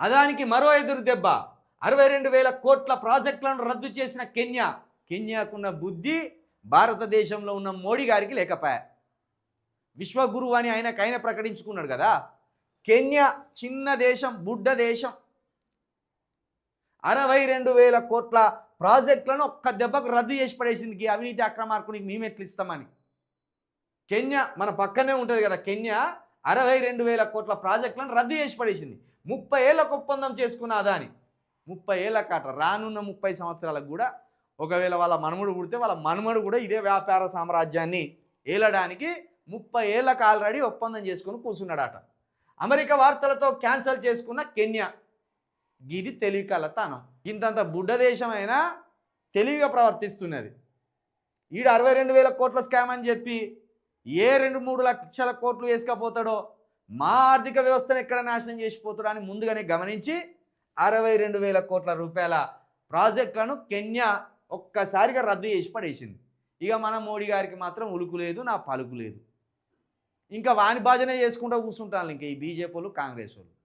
అదానికి మరో ఎదురు దెబ్బ. అరవై రెండు వేల కోట్ల ప్రాజెక్టులను రద్దు చేసిన కెన్యా. కెన్యాకున్న బుద్ధి భారతదేశంలో ఉన్న మోడీ గారికి లేకపోయా? విశ్వగురువు అని ఆయనకు ఆయన ప్రకటించుకున్నాడు కదా. కెన్యా చిన్న దేశం బుడ్డ దేశం. అరవై రెండు వేల కోట్ల ప్రాజెక్టులను ఒక్క దెబ్బకు రద్దు చేసి పడేసింది అవినీతి అక్రమార్కునికి మేము ఎట్లు ఇస్తామని కెన్యా మన పక్కనే ఉంటుంది కదా. కెన్యా అరవై రెండు వేల కోట్ల ప్రాజెక్టులను రద్దు చేసి పడేసింది. ముప్పై ఏళ్ళకు ఒప్పందం చేసుకున్న అదాని. ముప్పై ఏళ్ళ కాట రానున్న ముప్పై సంవత్సరాలకు కూడా ఒకవేళ వాళ్ళ మనుమడు పుడితే వాళ్ళ మనుమడు కూడా ఇదే వ్యాపార సామ్రాజ్యాన్ని ఏలడానికి ముప్పై ఏళ్ళకు ఆల్రెడీ ఒప్పందం చేసుకుని కూర్చున్నాడట. అమెరికా వార్తలతో క్యాన్సిల్ చేసుకున్న కెన్యా. గిది తెలివి తానం ఇంతంత బుడ్డ దేశమైనా తెలివిగా ప్రవర్తిస్తున్నది. ఈడ అరవై రెండు వేల కోట్ల స్కామ్ అని చెప్పి ఏ రెండు మూడు లక్షల కోట్లు వేసుకపోతాడో మా ఆర్థిక వ్యవస్థను ఎక్కడ నాశనం చేసిపోతాడో అని ముందుగానే గమనించి అరవై రెండు వేల కోట్ల రూపాయల ప్రాజెక్టులను కెన్యా ఒక్కసారిగా రద్దు చేసి పడేసింది. ఇక మన మోడీ గారికి మాత్రం ఉలుకు లేదు నా పలుకు లేదు. ఇంకా వాని బాజనే చేసుకుంటూ కూర్చుంటాను ఇంకా ఈ బీజేపీ వాళ్ళు కాంగ్రెస్ వాళ్ళు.